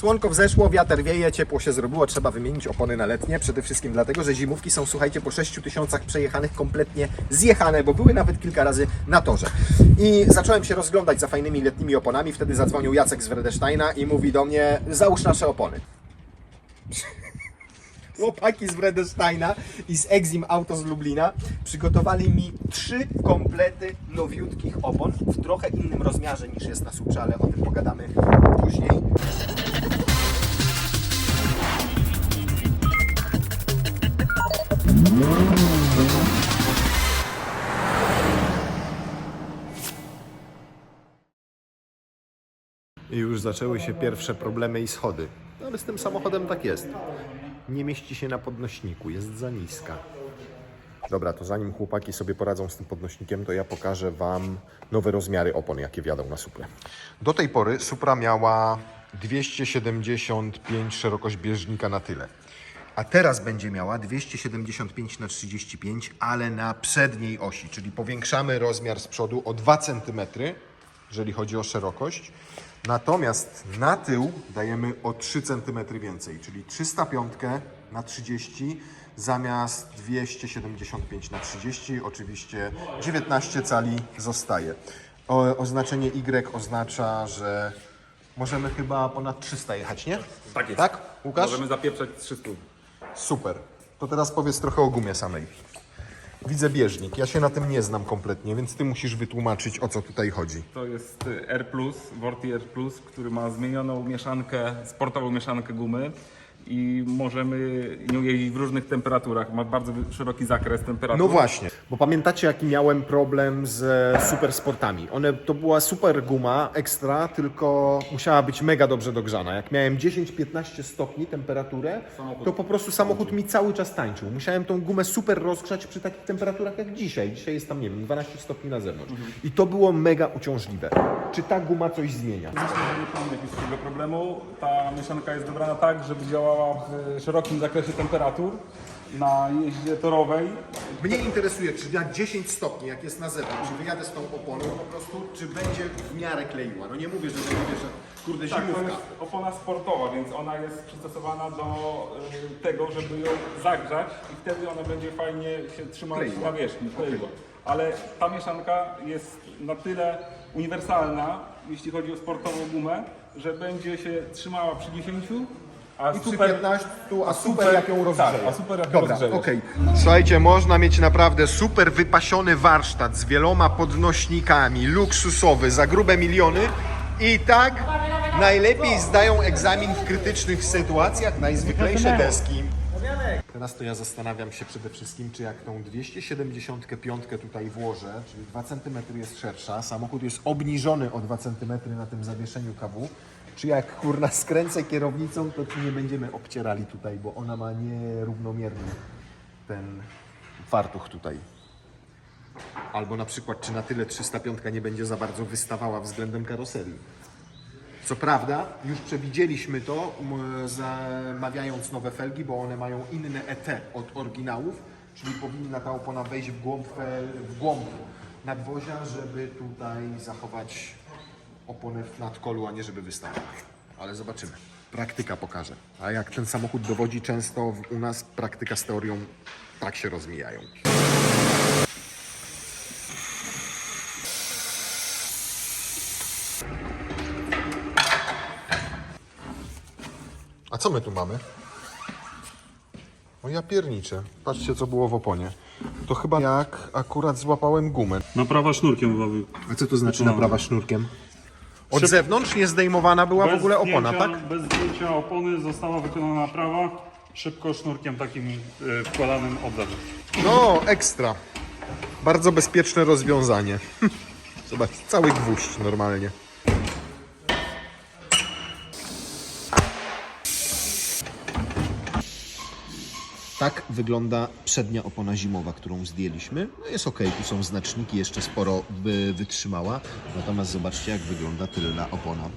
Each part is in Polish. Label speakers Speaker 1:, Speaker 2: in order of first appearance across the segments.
Speaker 1: Słonko wzeszło, wiatr wieje, ciepło się zrobiło, trzeba wymienić opony na letnie. Przede wszystkim dlatego, że zimówki są, słuchajcie, po 6 tysiącach przejechanych kompletnie zjechane, bo były nawet kilka razy na torze. I zacząłem się rozglądać za fajnymi letnimi oponami. Wtedy zadzwonił Jacek z Wredesztajna i mówi do mnie, załóż nasze opony. Chłopaki z Wredesteina i z Exim Auto z Lublina przygotowali mi trzy komplety nowiutkich opon w trochę innym rozmiarze niż jest na Suprze, ale o tym pogadamy później. I już zaczęły się pierwsze problemy i schody. No ale z tym samochodem tak jest. Nie mieści się na podnośniku, jest za niska. Dobra, to zanim chłopaki sobie poradzą z tym podnośnikiem, to ja pokażę Wam nowe rozmiary opon, jakie wjadą na Suprę. Do tej pory Supra miała 275 szerokość bieżnika na tyle. A teraz będzie miała 275 na 35, ale na przedniej osi, czyli powiększamy rozmiar z przodu o 2 cm, jeżeli chodzi o szerokość. Natomiast na tył dajemy o 3 cm więcej, czyli 305 na 30 zamiast 275 na 30. Oczywiście 19 cali zostaje. O, oznaczenie Y oznacza, że możemy chyba ponad 300 jechać, nie?
Speaker 2: Tak jest.
Speaker 1: Tak, Łukasz?
Speaker 2: Możemy zapieprzać 300.
Speaker 1: Super. To teraz powiedz trochę o gumie samej. Widzę bieżnik. Ja się na tym nie znam kompletnie, więc ty musisz wytłumaczyć o co tutaj chodzi.
Speaker 2: To jest y, R+, Vorti R+, który ma zmienioną mieszankę, sportową mieszankę gumy i możemy nią jeździć w różnych temperaturach. Ma bardzo szeroki zakres temperatur.
Speaker 1: No właśnie, bo pamiętacie jaki miałem problem z super sportami. One to była super guma ekstra, tylko musiała być mega dobrze dogrzana. Jak miałem 10-15 stopni temperaturę, to po prostu samochód mi cały czas tańczył. Musiałem tą gumę super rozgrzać przy takich temperaturach jak dzisiaj. Dzisiaj jest tam, nie wiem, 12 stopni na zewnątrz. I to było mega uciążliwe. Czy ta guma coś zmienia?
Speaker 2: Myślę, że nie mamy jakiegoś problemu. Ta mieszanka jest dobrana tak, żeby działała w szerokim zakresie temperatur na jeździe torowej.
Speaker 1: Mnie interesuje, czy jak 10 stopni, jak jest na zewnątrz, czy wyjadę z tą oponą po prostu, czy będzie w miarę kleiła. No nie mówię, że będzie, że kurde
Speaker 2: Tak, to
Speaker 1: zimówka.
Speaker 2: jest opona sportowa, więc ona jest przystosowana do y, tego, żeby ją zagrzać i wtedy ona będzie fajnie się trzymać
Speaker 1: Kleiła.
Speaker 2: na wierzchni, kleiła. Ale ta mieszanka jest na tyle uniwersalna, jeśli chodzi o sportową gumę, że będzie się trzymała przy 10, a
Speaker 1: I przy 15, a super,
Speaker 2: super-
Speaker 1: jak ją rozgrzeje.
Speaker 2: tak, a super jak
Speaker 1: Dobra,
Speaker 2: rozgrzejesz.
Speaker 1: okej. Słuchajcie, można mieć naprawdę super wypasiony warsztat z wieloma podnośnikami, luksusowy, za grube miliony i tak najlepiej zdają egzamin w krytycznych sytuacjach najzwyklejsze deski. Teraz to ja zastanawiam się przede wszystkim, czy jak tą 275 tutaj włożę, czyli 2 cm jest szersza, samochód jest obniżony o 2 cm na tym zawieszeniu KW, czy jak kurna skręcę kierownicą, to czy nie będziemy obcierali tutaj, bo ona ma nierównomierny ten fartuch tutaj. Albo na przykład, czy na tyle 305 nie będzie za bardzo wystawała względem karoserii. Co prawda, już przewidzieliśmy to, m, zamawiając nowe felgi, bo one mają inne ET od oryginałów, czyli powinna ta opona wejść w głąb, fel, w głąb nadwozia, żeby tutaj zachować oponę w nadkolu, a nie żeby wystawać. Ale zobaczymy. Praktyka pokaże. A jak ten samochód dowodzi często, u nas praktyka z teorią tak się rozmijają. Co my tu mamy? O ja pierniczę. Patrzcie co było w oponie. To chyba jak akurat złapałem gumę.
Speaker 3: Naprawa sznurkiem wawy.
Speaker 1: A co to znaczy
Speaker 3: No.
Speaker 1: naprawa sznurkiem? Od
Speaker 3: Szyb-
Speaker 1: zewnątrz nie zdejmowana była w ogóle opona,
Speaker 3: zdjęcia,
Speaker 1: tak?
Speaker 3: Bez zdjęcia opony została wykonana naprawa. Szybko sznurkiem takim y, wkładanym od zewnątrz.
Speaker 1: No, ekstra. Bardzo bezpieczne rozwiązanie. Zobacz, cały gwóźdź normalnie. Tak wygląda przednia opona zimowa, którą zdjęliśmy. No jest ok, tu są znaczniki, jeszcze sporo by wytrzymała. Natomiast zobaczcie, jak wygląda tylna opona.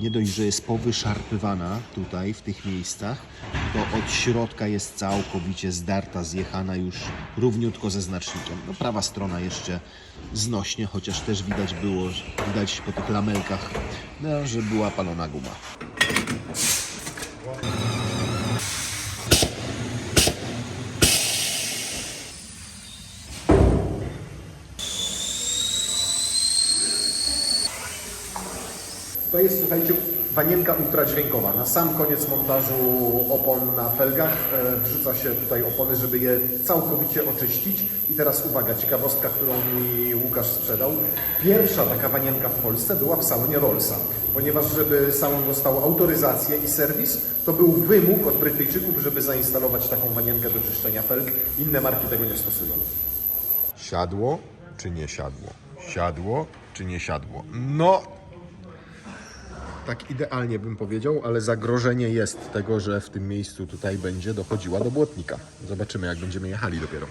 Speaker 1: Nie dość, że jest powyszarpywana tutaj, w tych miejscach, to od środka jest całkowicie zdarta, zjechana już równiutko ze znacznikiem. No prawa strona jeszcze znośnie, chociaż też widać było, widać po tych lamelkach, no, że była palona guma. Słuchajcie, wanienka ultradźwiękowa. Na sam koniec montażu opon na felgach e, wrzuca się tutaj opony, żeby je całkowicie oczyścić. I teraz uwaga, ciekawostka, którą mi Łukasz sprzedał. Pierwsza taka wanienka w Polsce była w salonie Rollsa, ponieważ żeby salon dostał autoryzację i serwis, to był wymóg od Brytyjczyków, żeby zainstalować taką wanienkę do czyszczenia felg. Inne marki tego nie stosują. Siadło czy nie siadło? Siadło czy nie siadło? No, tak idealnie bym powiedział, ale zagrożenie jest tego, że w tym miejscu tutaj będzie dochodziła do błotnika. Zobaczymy, jak będziemy jechali dopiero.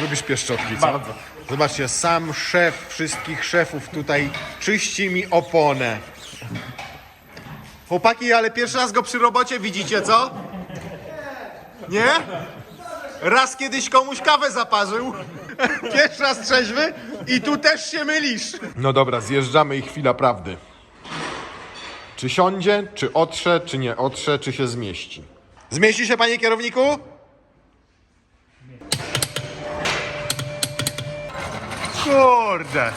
Speaker 1: Lubisz pieszczotki, co?
Speaker 2: Bardzo.
Speaker 1: Zobaczcie, sam szef wszystkich szefów tutaj czyści mi oponę. Chłopaki, ale pierwszy raz go przy robocie widzicie, co? Nie? Raz kiedyś komuś kawę zaparzył. Pierwszy raz trzeźwy i tu też się mylisz. No dobra, zjeżdżamy i chwila prawdy. Czy siądzie, czy otrze, czy nie otrze, czy się zmieści? Zmieści się, panie kierowniku? Kurde.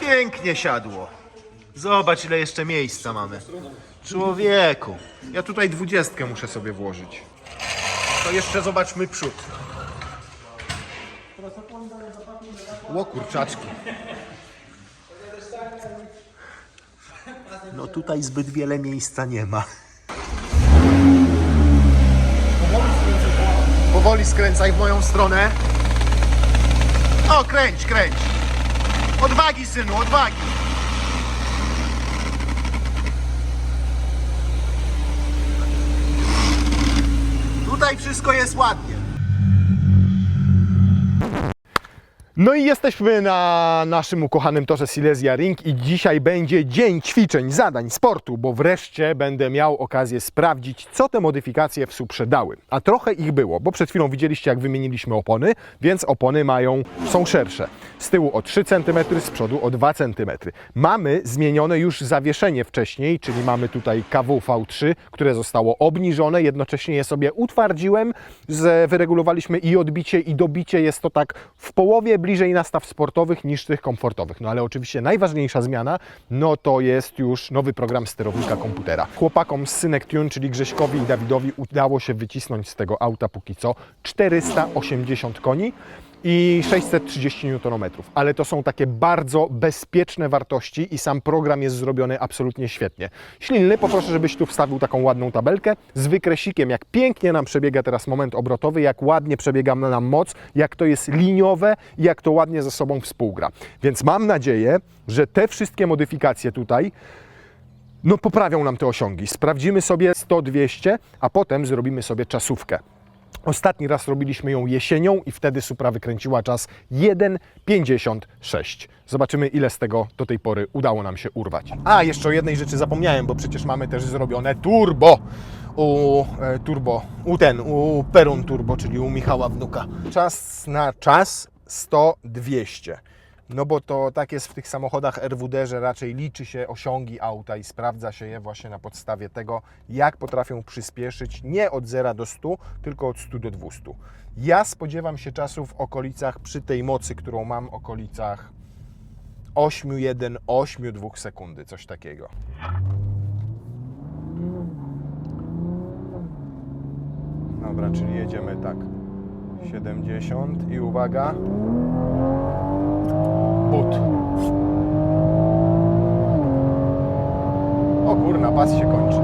Speaker 1: Pięknie siadło. Zobacz, ile jeszcze miejsca mamy. Człowieku. Ja tutaj dwudziestkę muszę sobie włożyć. To jeszcze zobaczmy przód. Ło kurczaczki. No tutaj zbyt wiele miejsca nie ma. Powoli skręcaj w moją stronę. O, kręć, kręć. Odwagi, synu, odwagi. Tutaj wszystko jest ładnie. No i jesteśmy na naszym ukochanym torze Silesia Ring i dzisiaj będzie dzień ćwiczeń, zadań, sportu, bo wreszcie będę miał okazję sprawdzić, co te modyfikacje w SUPRze dały. A trochę ich było, bo przed chwilą widzieliście, jak wymieniliśmy opony, więc opony mają, są szersze. Z tyłu o 3 cm, z przodu o 2 cm. Mamy zmienione już zawieszenie wcześniej, czyli mamy tutaj KWV3, które zostało obniżone, jednocześnie je sobie utwardziłem, wyregulowaliśmy i odbicie i dobicie, jest to tak w połowie bliżej nastaw sportowych niż tych komfortowych. No ale oczywiście najważniejsza zmiana, no to jest już nowy program sterownika komputera. Chłopakom z Synek Tune, czyli Grześkowi i Dawidowi udało się wycisnąć z tego auta póki co 480 koni i 630 Nm, ale to są takie bardzo bezpieczne wartości i sam program jest zrobiony absolutnie świetnie. Śliny, poproszę, żebyś tu wstawił taką ładną tabelkę z wykresikiem, jak pięknie nam przebiega teraz moment obrotowy, jak ładnie przebiega nam moc, jak to jest liniowe, jak to ładnie ze sobą współgra. Więc mam nadzieję, że te wszystkie modyfikacje tutaj no poprawią nam te osiągi. Sprawdzimy sobie 100-200, a potem zrobimy sobie czasówkę. Ostatni raz robiliśmy ją jesienią i wtedy Supra wykręciła czas 1,56. Zobaczymy, ile z tego do tej pory udało nam się urwać. A, jeszcze o jednej rzeczy zapomniałem, bo przecież mamy też zrobione turbo. U e, turbo, u ten, u Perun Turbo, czyli u Michała Wnuka. Czas na czas 100-200. No bo to tak jest w tych samochodach RWD, że raczej liczy się osiągi auta i sprawdza się je właśnie na podstawie tego, jak potrafią przyspieszyć nie od 0 do 100, tylko od 100 do 200. Ja spodziewam się czasu w okolicach, przy tej mocy, którą mam, okolicach 8,1, 8,2 sekundy, coś takiego. Dobra, czyli jedziemy tak. 70 i uwaga. But. O kurna, pas się kończy.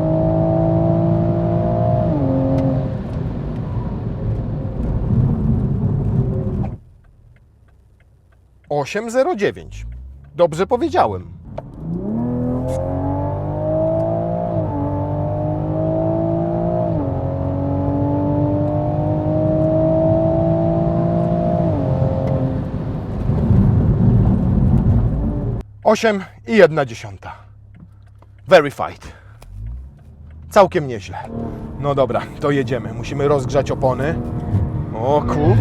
Speaker 1: Osiem zero dziewięć. Dobrze powiedziałem. Osiem i jedna dziesiąta. Verified. Całkiem nieźle. No dobra, to jedziemy. Musimy rozgrzać opony. O kur...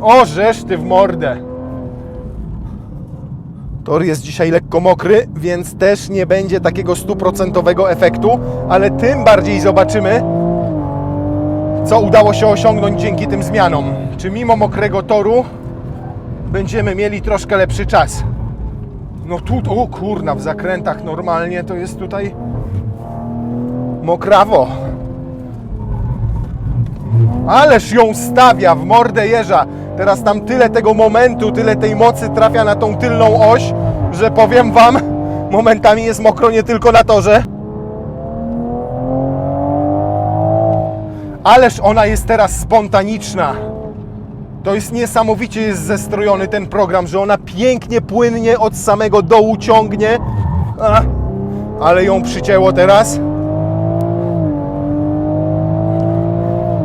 Speaker 1: O, żeż ty w mordę. Tor jest dzisiaj lekko mokry, więc też nie będzie takiego stuprocentowego efektu, ale tym bardziej zobaczymy, co udało się osiągnąć dzięki tym zmianom. Czy mimo mokrego toru będziemy mieli troszkę lepszy czas. No tu, o kurna, w zakrętach normalnie to jest tutaj mokrawo. Ależ ją stawia w mordę jeża. Teraz tam tyle tego momentu, tyle tej mocy trafia na tą tylną oś, że powiem Wam, momentami jest mokro nie tylko na torze. Ależ ona jest teraz spontaniczna. To jest niesamowicie jest zestrojony ten program, że ona pięknie, płynnie od samego dołu ciągnie. A, ale ją przycięło teraz.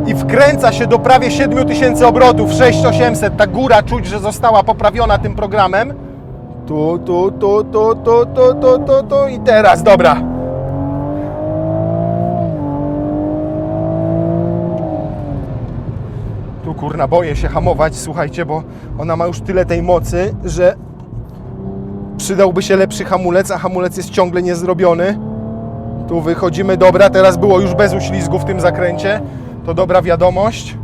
Speaker 1: I wkręca się do prawie 7000 obrotów, 6800. Ta góra czuć, że została poprawiona tym programem. Tu, tu, tu, tu, tu, tu, tu, tu, tu i teraz, dobra. Kurna, boję się hamować, słuchajcie, bo ona ma już tyle tej mocy, że przydałby się lepszy hamulec, a hamulec jest ciągle niezrobiony. Tu wychodzimy, dobra, teraz było już bez uślizgu w tym zakręcie. To dobra wiadomość.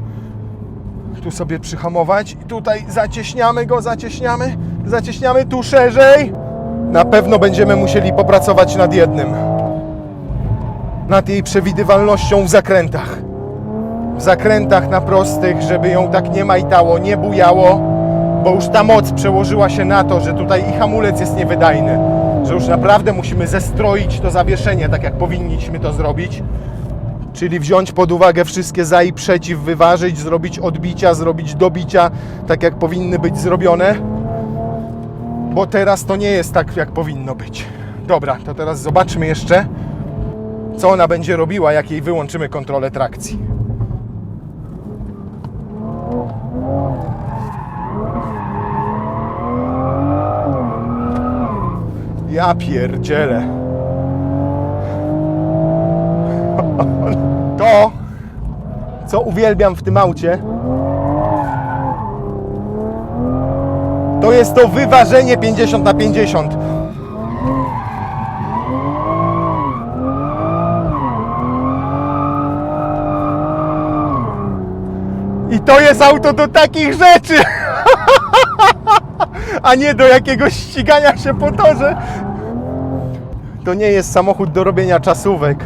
Speaker 1: Tu sobie przyhamować i tutaj zacieśniamy go, zacieśniamy, zacieśniamy tu szerzej. Na pewno będziemy musieli popracować nad jednym. Nad jej przewidywalnością w zakrętach w zakrętach na prostych, żeby ją tak nie majtało, nie bujało, bo już ta moc przełożyła się na to, że tutaj i hamulec jest niewydajny, że już naprawdę musimy zestroić to zawieszenie, tak jak powinniśmy to zrobić. Czyli wziąć pod uwagę wszystkie za i przeciw, wyważyć, zrobić odbicia, zrobić dobicia, tak jak powinny być zrobione. Bo teraz to nie jest tak, jak powinno być. Dobra, to teraz zobaczmy jeszcze, co ona będzie robiła, jak jej wyłączymy kontrolę trakcji. Ja pierdzielę. To, co uwielbiam w tym aucie, to jest to wyważenie 50 na 50. to jest auto do takich rzeczy! a nie do jakiegoś ścigania się po torze. To nie jest samochód do robienia czasówek.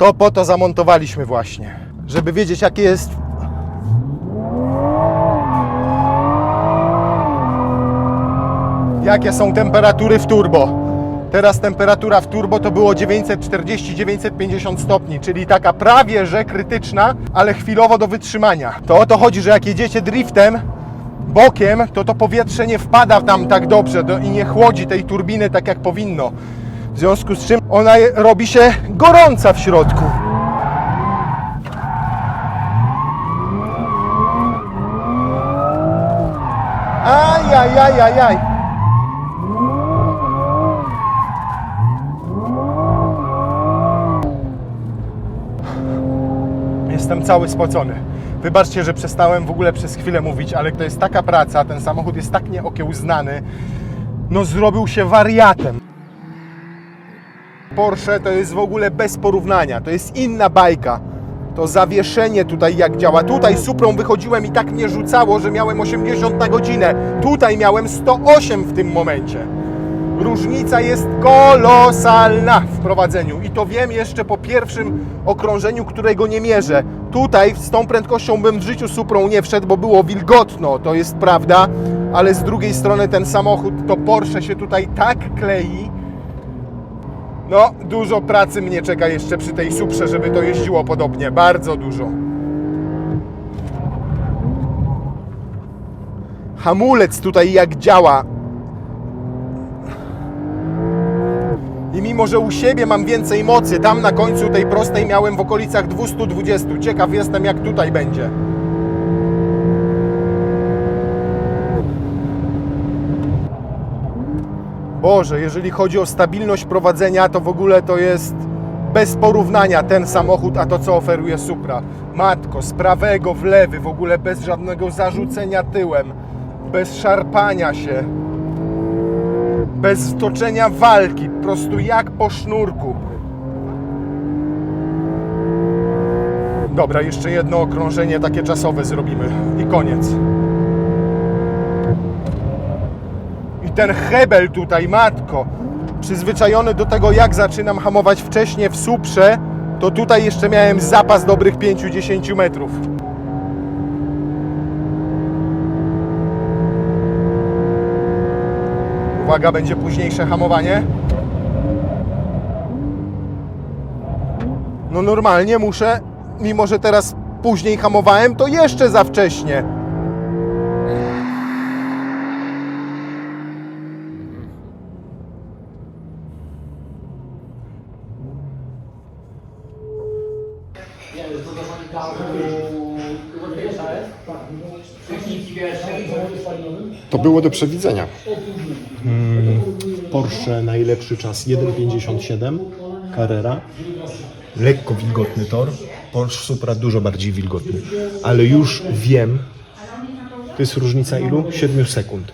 Speaker 1: To po to zamontowaliśmy właśnie, żeby wiedzieć jakie jest jakie są temperatury w turbo. Teraz temperatura w turbo to było 940-950 stopni, czyli taka prawie że krytyczna, ale chwilowo do wytrzymania. To o to chodzi, że jak jedziecie driftem, bokiem, to to powietrze nie wpada tam tak dobrze do, i nie chłodzi tej turbiny tak jak powinno. Związku z czym ona robi się gorąca w środku. Ajajajajaj. Jestem cały spocony. Wybaczcie, że przestałem w ogóle przez chwilę mówić, ale to jest taka praca, ten samochód jest tak nieokiełznany. No zrobił się wariatem. Porsche to jest w ogóle bez porównania. To jest inna bajka. To zawieszenie tutaj jak działa. Tutaj Suprą wychodziłem i tak mnie rzucało, że miałem 80 na godzinę. Tutaj miałem 108 w tym momencie. Różnica jest kolosalna w prowadzeniu i to wiem jeszcze po pierwszym okrążeniu, którego nie mierzę. Tutaj z tą prędkością bym w życiu Suprą nie wszedł, bo było wilgotno, to jest prawda, ale z drugiej strony ten samochód, to Porsche się tutaj tak klei, no, dużo pracy mnie czeka jeszcze przy tej Suprze, żeby to jeździło podobnie. Bardzo dużo. Hamulec tutaj jak działa. I mimo, że u siebie mam więcej mocy, tam na końcu tej prostej miałem w okolicach 220. Ciekaw jestem, jak tutaj będzie. Boże, jeżeli chodzi o stabilność prowadzenia, to w ogóle to jest bez porównania ten samochód, a to co oferuje Supra. Matko, z prawego w lewy, w ogóle bez żadnego zarzucenia tyłem, bez szarpania się, bez toczenia walki, po prostu jak po sznurku. Dobra, jeszcze jedno okrążenie takie czasowe zrobimy i koniec. I ten hebel tutaj, matko, przyzwyczajony do tego, jak zaczynam hamować wcześniej w suprze, to tutaj jeszcze miałem zapas dobrych 5-10 metrów. Uwaga, będzie późniejsze hamowanie. No normalnie muszę, mimo że teraz później hamowałem, to jeszcze za wcześnie.
Speaker 4: Było do przewidzenia. Mm, Porsche najlepszy czas 1,57 Carrera. Lekko wilgotny tor. Porsche Supra dużo bardziej wilgotny. Ale już wiem, to jest różnica ilu? 7 sekund.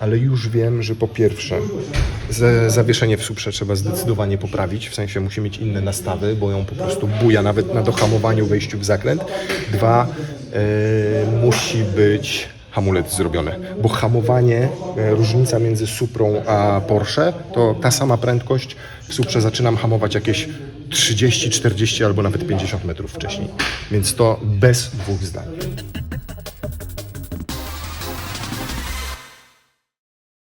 Speaker 4: Ale już wiem, że po pierwsze ze- zawieszenie w Suprze trzeba zdecydowanie poprawić, w sensie musi mieć inne nastawy, bo ją po prostu buja nawet na dohamowaniu, wejściu w zakręt. Dwa, e, musi być hamulec zrobiony, bo hamowanie, e, różnica między Suprą a Porsche, to ta sama prędkość, w Suprze zaczynam hamować jakieś 30, 40 albo nawet 50 metrów wcześniej, więc to bez dwóch zdań.